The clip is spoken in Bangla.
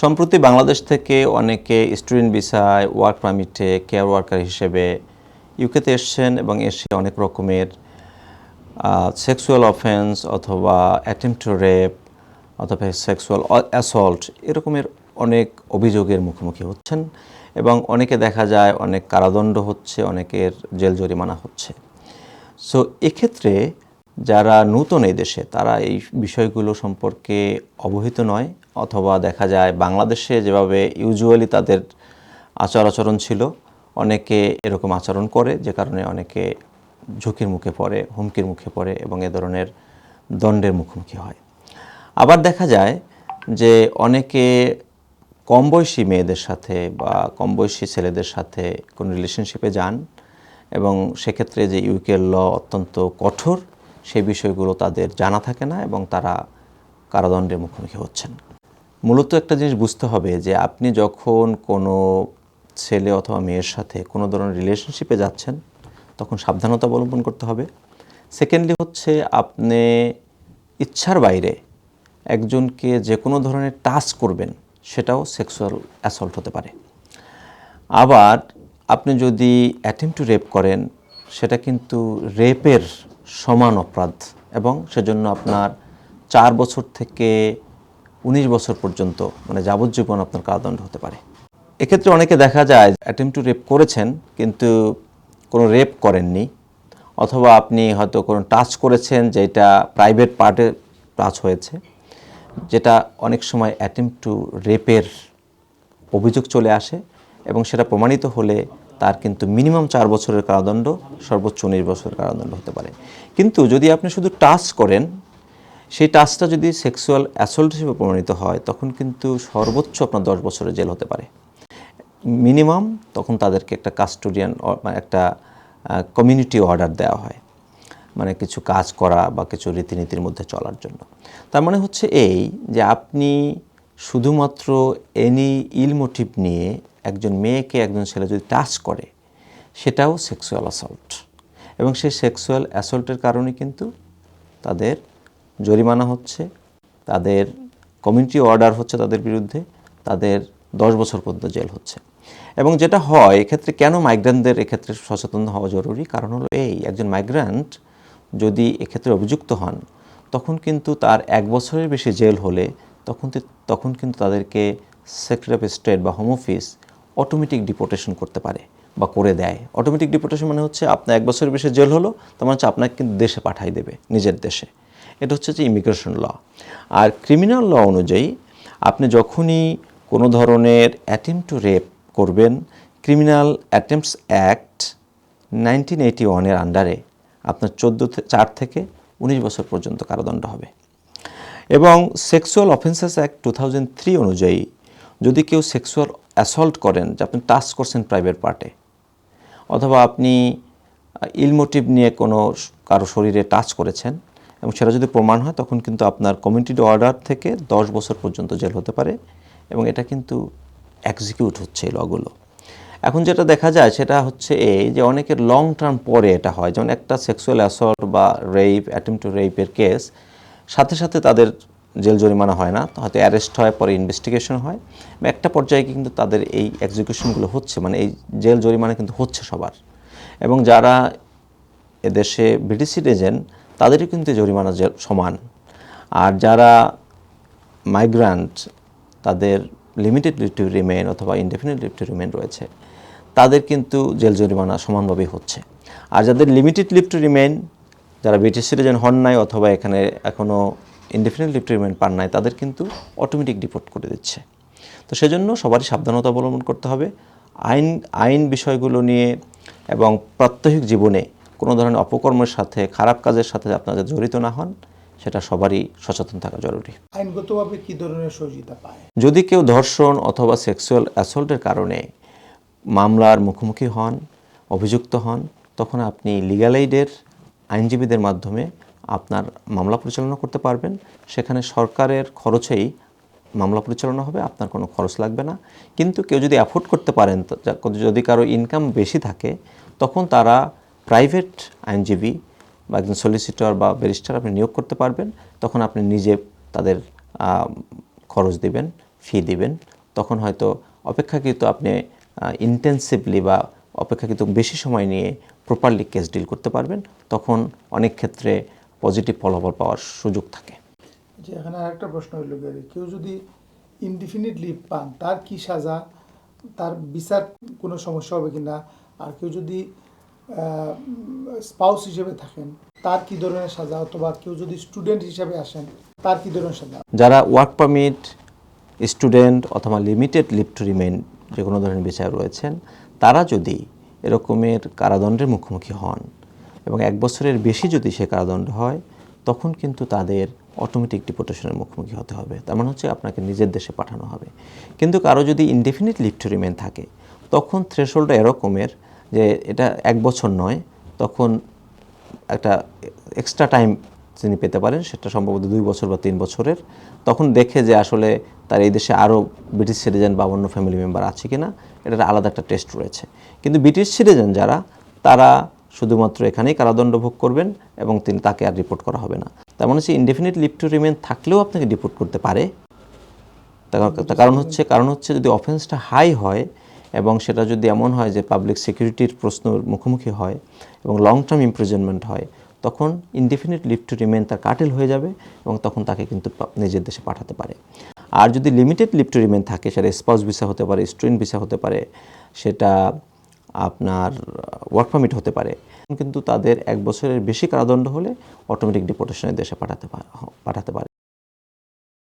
সম্প্রতি বাংলাদেশ থেকে অনেকে স্টুডেন্ট ভিসায় ওয়ার্ক পারমিটে কেয়ার ওয়ার্কার হিসেবে ইউকেতে এসছেন এবং এসে অনেক রকমের সেক্সুয়াল অফেন্স অথবা অ্যাটেম্প টু রেপ অথবা সেক্সুয়াল অ্যাসল্ট এরকমের অনেক অভিযোগের মুখোমুখি হচ্ছেন এবং অনেকে দেখা যায় অনেক কারাদণ্ড হচ্ছে, অনেকের জেল জরিমানা হচ্ছে। সো এক্ষেত্রে যারা নূতন এই দেশে, তারা এই বিষয়গুলো সম্পর্কে অবহিত নয়। অথবা দেখা যায় বাংলাদেশে যেভাবে ইউজুয়ালি তাদের আচার আচরণ ছিল, অনেকে এরকম আচরণ করে, যে কারণে অনেকে ঝুঁকির মুখে পড়ে, হুমকির মুখে পড়ে এবং এ ধরনের দণ্ডের মুখোমুখি হয়। আবার দেখা যায় যে অনেকে কম বয়সী মেয়েদের সাথে বা কম বয়সী ছেলেদের সাথে কোনো রিলেশনশিপে যান এবং সেক্ষেত্রে যে ইউকের ল অত্যন্ত কঠোর সেই বিষয়গুলো তাদের জানা থাকে না এবং তারা কারাদণ্ডের মুখোমুখি হচ্ছেন। মূলত একটা জিনিস বুঝতে হবে যে আপনি যখন কোনো ছেলে অথবা মেয়ের সাথে কোনো ধরনের রিলেশনশিপে যাচ্ছেন, তখন সাবধানতা অবলম্বন করতে হবে। সেকেন্ডলি হচ্ছে আপনি ইচ্ছার বাইরে একজনকে যে কোনো ধরনের টাচ করবেন, সেটাও সেক্সুয়াল অ্যাসল্ট হতে পারে। আবার আপনি যদি অ্যাটেম্প টু রেপ করেন, সেটা কিন্তু রেপের সমান অপরাধ এবং সেজন্য আপনার চার বছর থেকে উনিশ বছর পর্যন্ত মানে যাবজ্জীবন আপনার কারাদণ্ড হতে পারে। এক্ষেত্রে অনেকে দেখা যায় অ্যাটেম্প টু রেপ করেছেন, কিন্তু কোনো রেপ করেননি, অথবা আপনি হয়তো কোনো টাচ করেছেন যেটা প্রাইভেট পার্টে টাচ হয়েছে, যেটা অনেক সময় অ্যাটেম্প টু রেপের অভিযোগ চলে আসে এবং সেটা প্রমাণিত হলে তার কিন্তু মিনিমাম চার বছরের কারাদণ্ড, সর্বোচ্চ উনিশ বছরের কারাদণ্ড হতে পারে। কিন্তু যদি আপনি শুধু টাচ করেন সেই টাচটা যদি সেক্সুয়াল অ্যাসল্ট হিসেবে প্রমাণিত হয়, তখন কিন্তু সর্বোচ্চ আপনার দশ বছরের জেল হতে পারে। মিনিমাম তখন তাদেরকে একটা কাস্টোডিয়ান একটা কমিউনিটি অর্ডার দেওয়া হয়। মানে কিছু কাজ করা বা কিছু রীতিনীতির মধ্যে চলার জন্য। তার মানে হচ্ছে এই যে আপনি শুধুমাত্র এনি ইল মোটিভ নিয়ে একজন মেয়েকে একজন ছেলে যদি টাচ করে, সেটাও সেক্সুয়াল অ্যাসল্ট এবং সেই সেক্সুয়াল অ্যাসল্টের কারণে কিন্তু তাদের জরিমানা হচ্ছে, তাদের কমিউনিটি অর্ডার হচ্ছে তাদের বিরুদ্ধে, তাদের দশ বছর পর্যন্ত জেল হচ্ছে। এবং যেটা হয়, এক্ষেত্রে কেন মাইগ্রেন্টদের এক্ষেত্রে সচেতন হওয়া জরুরি? কারণ হলো এই, একজন মাইগ্রেন্ট যদি এক্ষেত্রে অভিযুক্ত হন, তখন কিন্তু তার এক বছরের বেশি জেল হলে তখন তখন কিন্তু তাদেরকে সেক্রেটারি অফ স্টেট বা হোম অফিস অটোমেটিক ডিপোর্টেশন করতে পারে বা করে দেয়। অটোমেটিক ডিপোর্টেশন মানে হচ্ছে আপনার এক বছরের বেশি জেল হলো, তার মানে হচ্ছে আপনাকে কিন্তু দেশে পাঠাই দেবে, নিজের দেশে। এটা হচ্ছে যে ইমিগ্রেশন ল আর ক্রিমিনাল ল অনুযায়ী আপনি যখনই কোনো ধরনের অ্যাটেম্প টু রেপ করবেন criminal attempts act nineteen eighty ওয়ানের আন্ডারে আপনার চোদ্দ চার থেকে উনিশ বছর পর্যন্ত কারাদণ্ড হবে। এবং sexual offences act two thousand three অনুযায়ী যদি কেউ সেক্সুয়াল অ্যাসল্ট করেন, যে আপনি টাচ করছেন প্রাইভেট পার্টে অথবা আপনি ইলমোটিভ নিয়ে কোনো কারও শরীরে টাচ করেছেন এবং সেটা যদি প্রমাণ হয়, তখন কিন্তু আপনার কমিউনিটি অর্ডার থেকে দশ বছর পর্যন্ত জেল হতে পারে এবং এটা কিন্তু এক্সিকিউট হচ্ছে এই লগুলো এখন যেটা দেখা যায়, সেটা হচ্ছে এই যে অনেকের লং টার্ম পরে এটা হয়। যেমন একটা সেক্সুয়াল অ্যাসল্ট বা রেপ অ্যাটেম্প টু রেপের কেস সাথে সাথে তাদের জেল জরিমানা হয় না হয়তো অ্যারেস্ট হয়, পরে ইনভেস্টিগেশন হয়। একটা পর্যায়ে কিন্তু তাদের এই এক্সিকিউশনগুলো হচ্ছে মানে এই জেল জরিমানা কিন্তু হচ্ছে সবার। এবং যারা এদেশে ব্রিটিশ সিটিজেন তাদেরও কিন্তু জরিমানা সমান। আর যারা মাইগ্রান্ট তাদের লিমিটেড লিভ টু রিমেন অথবা ইনডেফিনিট লিভ টু রিমেন রয়েছে, তাদের কিন্তু জেল জরিমানা সমানভাবেই হচ্ছে। আর যাদের লিমিটেড লিভ টু রিমেন যারা ব্রিটিশ সিটিজেন হন নাই অথবা এখানে এখনও ইনডেফিনিট লিভ টু রিমেন পান নাই, তাদের কিন্তু অটোমেটিক ডিপোর্ট করে দিচ্ছে। তো সেজন্য সবারই সাবধানতা অবলম্বন করতে হবে। আইন আইন বিষয়গুলো নিয়ে এবং প্রাত্যহিক জীবনে কোনো ধরনের অপকর্মের সাথে খারাপ কাজের সাথে আপনারা জড়িত না হন সেটা সবারই সচেতন থাকা জরুরি। আইনগতভাবে কি ধরনের সহযোগিতা পায়? যদি কেউ ধর্ষণ অথবা সেক্সুয়াল অ্যাসল্টের কারণে মামলার মুখোমুখি হন অভিযুক্ত হন তখন আপনি লিগ্যাল এইডের আইনজীবীদের মাধ্যমে আপনার মামলা পরিচালনা করতে পারবেন। সেখানে সরকারের খরচেই মামলা পরিচালনা হবে আপনার কোনো খরচ লাগবে না। কিন্তু কেউ যদি অ্যাফোর্ড করতে পারেন যদি কারও ইনকাম বেশি থাকে তখন তারা প্রাইভেট আইনজীবী বা একজন সলিসিটর বা ব্যারিস্টার আপনি নিয়োগ করতে পারবেন, তখন আপনি নিজে তাদের খরচ দিবেন ফি দিবেন। তখন হয়তো অপেক্ষাকৃত আপনি ইন্টেন্সিভলি বা অপেক্ষাকৃত বেশি সময় নিয়ে প্রপারলি কেস ডিল করতে পারবেন। তখন অনেক ক্ষেত্রে পজিটিভ ফলাফল পাওয়ার সুযোগ থাকে। যে এখানে আরেকটা প্রশ্ন হইল কেউ যদি ইনডিফিনিট লিভ পান, তার কি সাজা? তার বিচার কোনো সমস্যা হবে কিনা? আর কেউ যদি স্পাউস হিসেবে থাকেন, তার কি ধরনের সাজা? অথবা কেউ যদি স্টুডেন্ট হিসেবে আসেন, তার কি ধরনের সাজা? যারা ওয়ার্ক পারমিট, স্টুডেন্ট অথবা লিমিটেড লিভ টু রিমেন যে কোনো ধরনের বিষয় রয়েছেন, তারা যদি এরকমের কারাদণ্ডের মুখোমুখি হন এবং এক বছরের বেশি যদি সে কারাদণ্ড হয়, তখন কিন্তু তাদের অটোমেটিক ডিপোটেশনের মুখোমুখি হতে হবে। তার মানে হচ্ছে আপনাকে নিজের দেশে পাঠানো হবে। কিন্তু কারও যদি ইনডেফিনিট লিভ টু রিমেন থাকে, তখন থ্রেশোল্ডটা এরকমের যে এটা এক বছর নয়, তখন একটা এক্সট্রা টাইম তিনি পেতে পারেন, সেটা সম্ভবত দুই বছর বা তিন বছরের। তখন দেখে যে আসলে তার এই দেশে আরও ব্রিটিশ সিটিজেন বা অন্য ফ্যামিলি মেম্বার আছে কিনা, এটার আলাদা একটা টেস্ট রয়েছে। কিন্তু ব্রিটিশ সিটিজেন যারা, তারা শুধুমাত্র এখানেই কারাদণ্ড ভোগ করবেন এবং তিনি তাকে আর রিপোর্ট করা হবে না। তার মানে হচ্ছে ইনডেফিনিট লিভ টু রিমেন থাকলেও আপনাকে রিপোর্ট করতে পারে। কারণ হচ্ছে কারণ হচ্ছে যদি অফেন্সটা হাই হয় এবং সেটা যদি এমন হয় যে পাবলিক সিকিউরিটির প্রশ্নের মুখোমুখি হয় এবং লং টার্ম ইমপ্রিজনমেন্ট হয়, তখন ইনডিফিনিট লিভ টু রিমেন তার কাটেল হয়ে যাবে এবং তখন তাকে কিন্তু নিজের দেশে পাঠাতে পারে। আর যদি লিমিটেড লিভ টু রিমেন থাকে, সেটা স্পাউস ভিসা হতে পারে স্টুডেন্ট ভিসা হতে পারে, সেটা আপনার ওয়ার্ক পারমিট হতে পারে কিন্তু তাদের এক বছরের বেশি কারাদণ্ড হলে অটোমেটিক ডিপোর্টেশনের দেশে পাঠাতে পাঠাতে পারে।